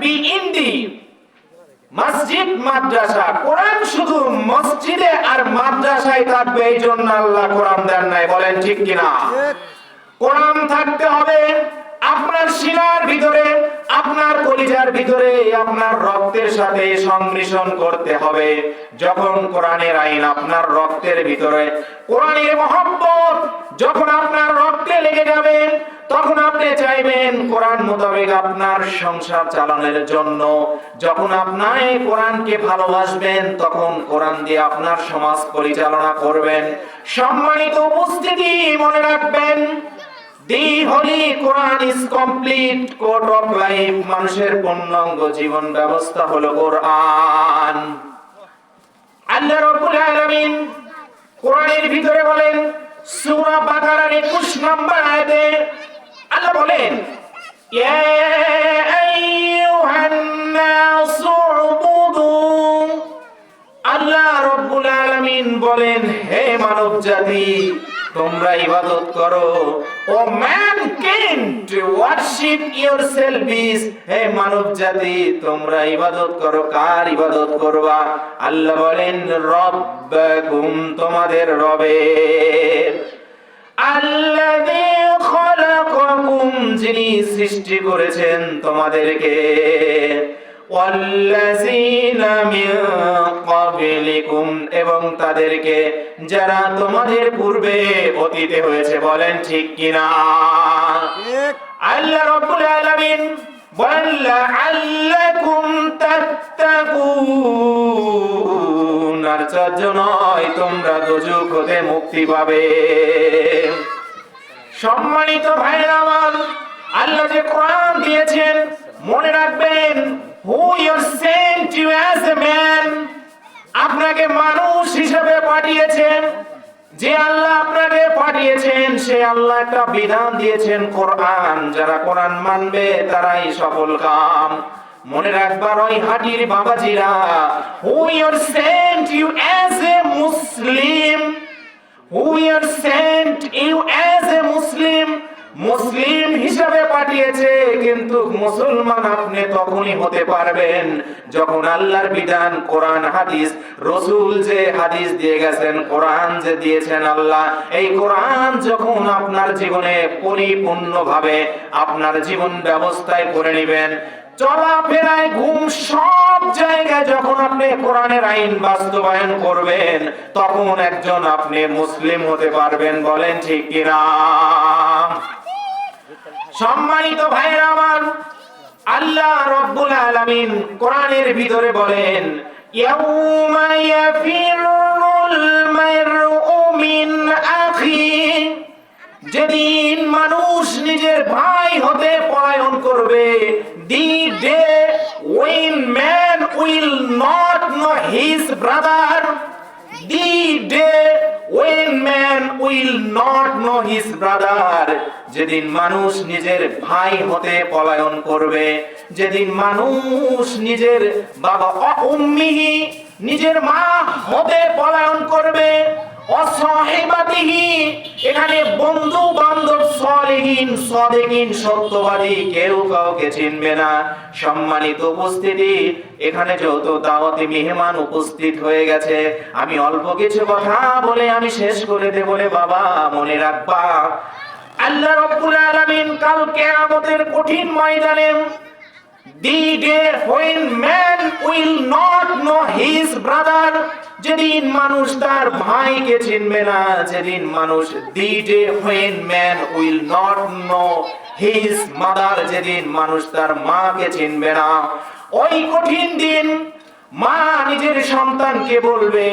Be in মসজিদ মাদ্রাসা। কোরআন শুধু মসজিদে আর মাদ্রাসায় থাকবে এই জন্য আল্লাহ কোরআন দেন নাই বলেন ঠিক কিনা? কোরআন থাকতে হবে আপনার শিলার ভিতরে, আপনার কলিজার ভিতরে আপনার রক্তের সাথে সংমিশ্রণ করতে হবে। যখন কোরআনের আইন আপনার রক্তের ভিতরে, কোরআনের মহব্বত যখন আপনার রক্তে লেগে যাবে, তখন আপনি চাইবেন কোরআন মোতাবেক আপনার সংসার চালানোর জন্য। যখন আপনার কোরআনকে ভালোবাসবেন, তখন কোরআন দিয়ে আপনার সমাজ পরিচালনা করবেন। সম্মানিত উপস্থিতি মনে রাখবেন কোরআন মানুষের জীবন ব্যবস্থা হলো কোরআন। আল্লাহ কোরআনের ভিতরে বলেন, সূরা বাকারার 21 নম্বর আয়াতে আল্লাহ বলেন তোমরা ইবাদত করো। O mankind worship yourself is হে মানব জাতি তোমরা ইবাদত করো। কার ইবাদত করবা? আল্লাহ বলেন, রব্বাকুম, তোমাদের রবের। আল্লাযী খলাকাকুম, যিনি সৃষ্টি করেছেন তোমাদেরকে। এবং তাদেরকে যারা তোমাদের পূর্বে অতীতে হয়েছে বলেন ঠিক কিনা? আল্লাহ রাব্বুল আলামিন তাত্তাকুন। আর নয় তোমরা হতে মুক্তি পাবে। সম্মানিত ভাইরা আমার আল্লাহ যে কোরআন দিয়েছেন মনে রাখবেন আপনাকে মানুষ হিসেবে পাঠিয়েছেন। যে আল্লাহ আপনাকে পাঠিয়েছেন, সে আল্লাহ একটা বিধান দিয়েছেন কোরআন। যারা কোরআন মানবে, তারাই সফল কাম। মনে রাখবার ওই হাটির বাবাজিরা who you're sent you as a Muslim who you're sent you Muslim মুসলিম হিসাবে পাঠিয়েছে, কিন্তু মুসলমান আপনি তখনই হতে পারবেন যখন আল্লাহর বিধান, কোরআন, হাদিস, রসুল যে হাদিস দিয়ে গেছেন, কোরআন যে দিয়েছেন আল্লাহ। এই কোরআন যখন আপনার জীবনে পরিপূর্ণভাবে আপনার জীবন ব্যবস্থায় করে নেবেন, চলাফেরায় ঘুম সব জায়গায় যখন আপনি কোরআনের আইন বাস্তবায়ন করবেন, তখন একজন আপনি মুসলিম হতে পারবেন, বলেন ঠিক কিনা? সম্মানিত ভাইরা আমার, আল্লাহ রব্বুল আলামিন কোরআনের ভিতরে বলেন, ইয়াউমা ইয়াফিরুল মারউ মিন আখি যেদিন মানুষ নিজের ভাই হতে পলায়ন করবে, the day when man will not know his brother the day man will not brother যেদিন মানুষ নিজের ভাই হতে পলায়ন করবে, যেদিন মানুষ নিজের বাবা উম্মিহি নিজের মা হতে পলায়ন করবে অসহেবাদিহি এখানে বন্ধু বান্ধব সলেহীন, সদেহীন, সত্যবাদী কেউ কাউকে চিনবে না। সম্মানিত উপস্থিতি, এখানে যত দাওয়াতি মেহমান উপস্থিত হয়ে গেছে, আমি অল্প কিছু কথা বলে আমি শেষ করে দেব বলে বাবা, মনে রাখবা। আল্লাহ রব্বুল আলামিন কাল কিয়ামতের কঠিন ময়দানে the day when man will not know his brother যেদিন মানুষ তার ভাইকে চিনবে না, যেদিন মানুষ the day when man will not know his mother, যেদিন মানুষ তার মাকে চিনবে না। ওই কঠিন দিন মা নিজের সন্তানকে বলবে,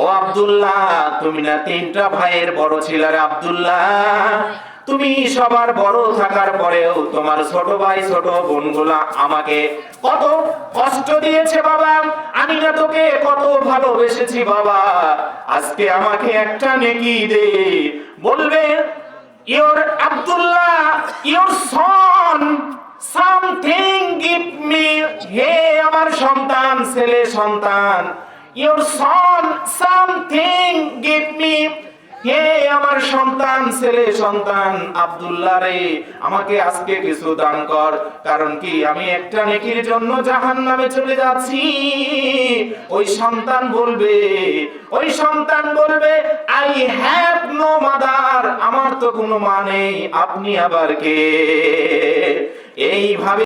ও আব্দুল্লাহ, তুমি না তিনটা ভাইয়ের বড় ছিলার আব্দুল্লাহ। তুমি সবার বড় থাকার পরেও তোমার ছোট ভাই, ছোট বোনগুলা আমাকে কত কষ্ট দিয়েছে বাবা। আমি না তোকে কত ভালোবেসেছি বাবা। আজকে আমাকে একটা নেকি দে। বলবে your Abdullah your son something give me হে আমার সন্তান, ছেলে সন্তান your son something give me হে আমার সন্তান, ছেলে সন্তান, আব্দুল্লাহ রে, আমাকে আজকে কিছু দান কর। কারণ কি, আমি একটা নেকির জন্য জাহান নামে চলে যাচ্ছি। ওই সন্তান বলবে, ওই সন্তান বলবে আই হ্যাভ নো মাদার আমার তো কোনো মা নেই, আপনি আবার কে? এইভাবে